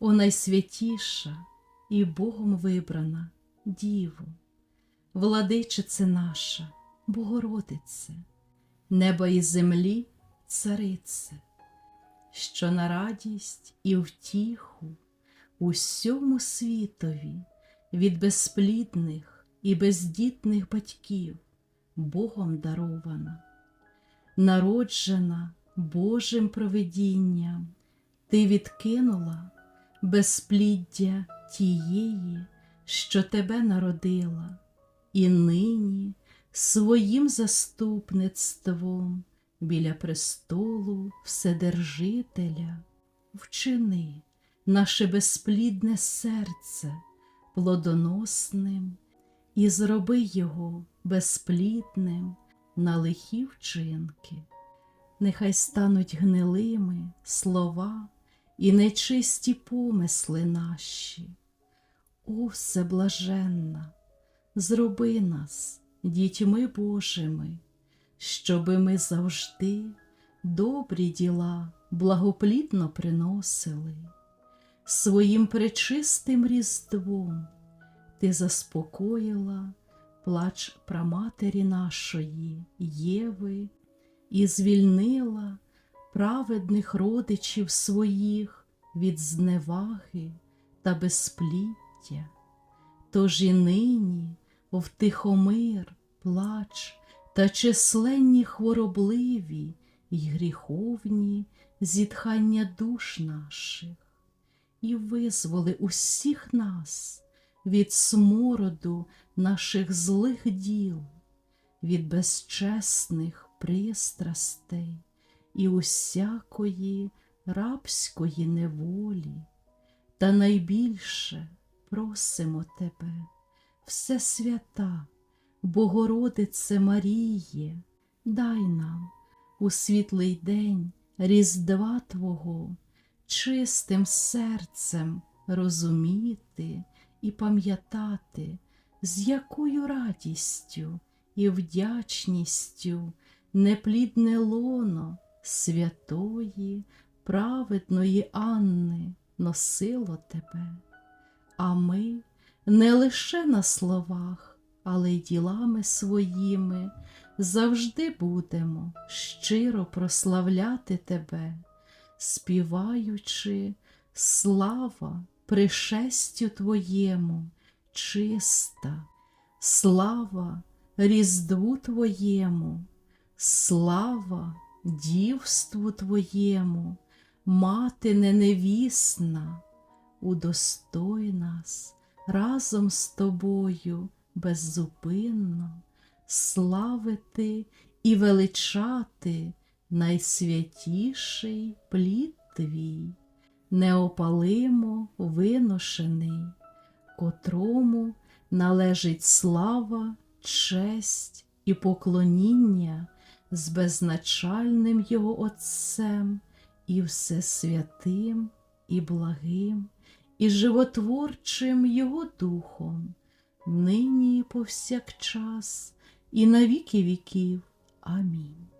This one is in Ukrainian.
о найсвятіша і Богом вибрана Діво, владичице наша, Богородице, неба і землі царице, що на радість і втіху усьому світові від безплідних і бездітних батьків Богом дарована, народжена Божим провидінням, ти відкинула безпліддя тієї, що тебе народила, і нині своїм заступництвом біля престолу Вседержителя вчини наше безплідне серце плодоносним і зроби його безплідним на лихі вчинки. Нехай стануть гнилими слова і нечисті помисли наші. О, всеблаженна, зроби нас дітьми Божими, щоби ми завжди добрі діла благоплідно приносили. Своїм пречистим різдвом ти заспокоїла плач праматері нашої Єви і звільнила праведних родичів своїх від зневаги та безпліття. Тож і нині втихомир, плач та численні хворобливі й гріховні зітхання душ наших, і визволи усіх нас від смороду наших злих діл, від безчесних пристрастей і усякої рабської неволі, та найбільше просимо Тебе, все свята, Богородице Маріє, дай нам у світлий день Різдва Твого чистим серцем розуміти і пам'ятати, з якою радістю і вдячністю неплідне лоно святої, праведної Анни носило тебе, а ми не лише на словах, але й ділами своїми завжди будемо щиро прославляти тебе, співаючи слава пришестю Твоєму, чиста, слава Різдву Твоєму, слава дівству Твоєму, мати неневісна, удостой нас разом з Тобою беззупинно славити і величати найсвятіший плід Твій, неопалимо виношений, котрому належить слава, честь і поклоніння з беззначальним Його Отцем і всесвятим, і благим, і животворчим Його Духом, нині і повсякчас, і на віки віків. Амінь.